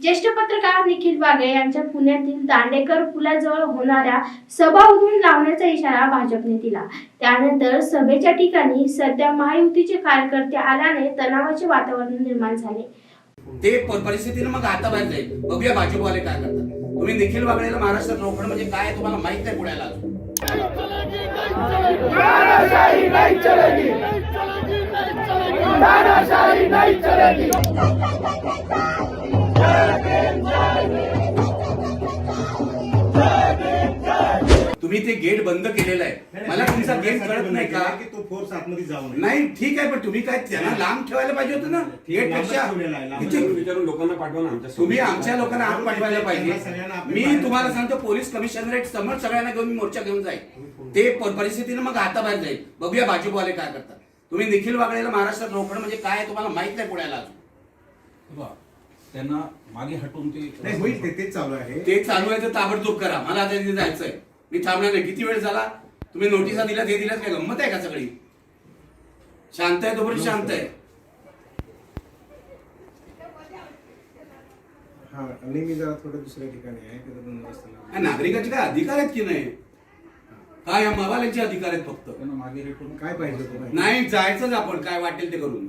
ज्येष्ठ पत्रकार निखिल वागे यांच्या पुण्यातील दांडेकर पुलाजवळ होणाऱ्या सभा उधळून लावण्याचा इशारा भाजपने दिला. त्यानंतर सभेच्या ठिकाणी सध्या महायुतीचे कार्यकर्ते आल्याने तणावाचे वातावरण निर्माण झाले. ते परिस्थितीनं मग आता बाहेर जाईल बघूया भाजपवाले काय करतात. तुम्ही निखिल वागळेला महाराष्ट्रात रोखणं म्हणजे काय आहे तुम्हाला माहीत नाही पुण्याला अजून. तुम्ही ते गेट बंद केलेलं आहे मला तुमचा गेट कळत नाही का की तो फोर्स आतमध्ये जाऊ नये नाही ठीक आहे पण तुम्ही काय त्यांना लांब ठेवायला पाहिजे होतं ना गेटपेक्षा इथे- विचारून लोकांना पाठवा ना आमच्या तुम्ही आमच्या लोकांना आत पाठवायला पाहिजे मी तुम्हाला. सांगतो पोलीस कमिशनरेट समोर सगळ्यांना घेऊन मी मोर्चा घेऊन जाईल ते परिस्थितीनं मग आता बाहेर जाईल बघूया भाजपवाले काय करतात तुम्ही निखिल वागळेला महाराष्ट्रात रोखणं म्हणजे काय आहे तुम्हाला माहीत नाही पुण्याला अजून त्यांना मागे हटवून ते नाही होईल ते तेच चालू आहे ते चालू आहे तर ताबडतोब करा मला आता जायचंय मी थांबणार नाही. किती वेळ झाला? तुम्ही नोटिसा दिल्यात हे दिल्यात काय गंमत आहे का सगळी? शांत आहे तोपर्यंत शांत आहे. हा आणि मी जरा थोडं दुसऱ्या ठिकाणी आहे तिथं दोन वाजता काय नागरिकाचे काय अधिकार आहेत की नाही? काय या मवाल्यांचे अधिकार आहेत फक्त. त्यांना मागे काय पाहिजे होतं? नाही जायचंच आपण. काय वाटेल ते करून.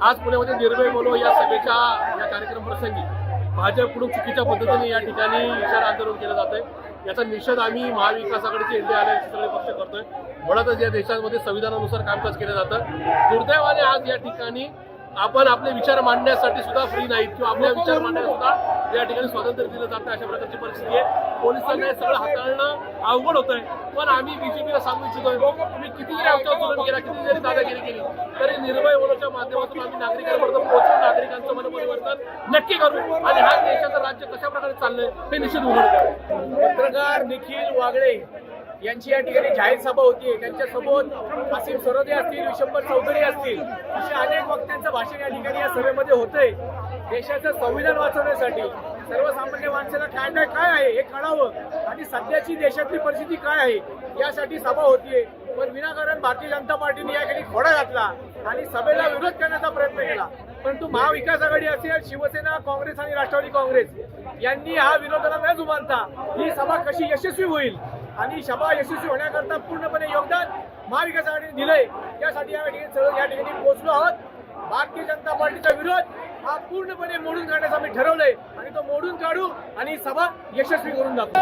आज पुण्यामध्ये निर्भय बोलो या सभेच्या या कार्यक्रम प्रसंगी भाजपकडून चुकीच्या पद्धतीने या ठिकाणी विचार आंदोलन केलं जात आहे याचा निषेध आम्ही महाविकास आघाडीचे इंडिया आल्याचे सगळे पक्ष करतोय. म्हणतच या देशामध्ये संविधानानुसार कामकाज केलं जातं. दुर्दैवाने आज या ठिकाणी आपण आपले विचार मांडण्यासाठी सुद्धा फ्री नाहीत किंवा आपल्या विचार मांडण्याला सुद्धा या ठिकाणी स्वातंत्र्य दिलं जातं अशा प्रकारची परिस्थिती आहे. पोलिसांना हे सगळं हाताळणं अवघड होत आहे पण आम्ही बीजेपीला सांगू इच्छितोय तुम्ही किती जरी आमच्यावर केला किती जरी दादागिरी केली तरी निर्भय माध्यमातून आम्ही नागरिकांपर्यंत पोहोचून नागरिकांचं मनपरिवर्तन नक्की करू. आणि हा देशाचं राज्य कशा प्रकारे चाललंय हे निश्चित उघड पत्रकार निखिल वागळे यांची या ठिकाणी जाहीर सभा होती त्यांच्यासोबत सोबत सरोदे असतील विशंबर चौधरी असतील असे अनेक वक्त्यांचं भाषण या ठिकाणी या सभेमध्ये होतंय. देशाचं संविधान वाचवण्यासाठी सर्वसामान्य माणसाला काय काय काय आहे हे कळावं. आणि सध्याची देशातली परिस्थिती काय आहे यासाठी सभा होतीये. पण विनाकारण भारतीय जनता पार्टीने या ठिकाणी खोडा घातला आणि सभेला विरोध करण्याचा प्रयत्न केला. परंतु महाविकास आघाडी असेल शिवसेना काँग्रेस आणि राष्ट्रवादी काँग्रेस यांनी हा विरोधाला न जुमानता ही सभा कशी यशस्वी होईल? आणि सभा यशस्वी होण्याकरता पूर्णपणे योगदान महाविकास आघाडीने दिलंय. त्यासाठी या ठिकाणी या ठिकाणी पोहोचलो आहोत. भारतीय जनता पार्टीचा विरोध हा पूर्णपणे मोडून काढण्याचं आम्ही ठरवलंय. आणि तो मोडून काढू आणि सभा यशस्वी करून दाखवू.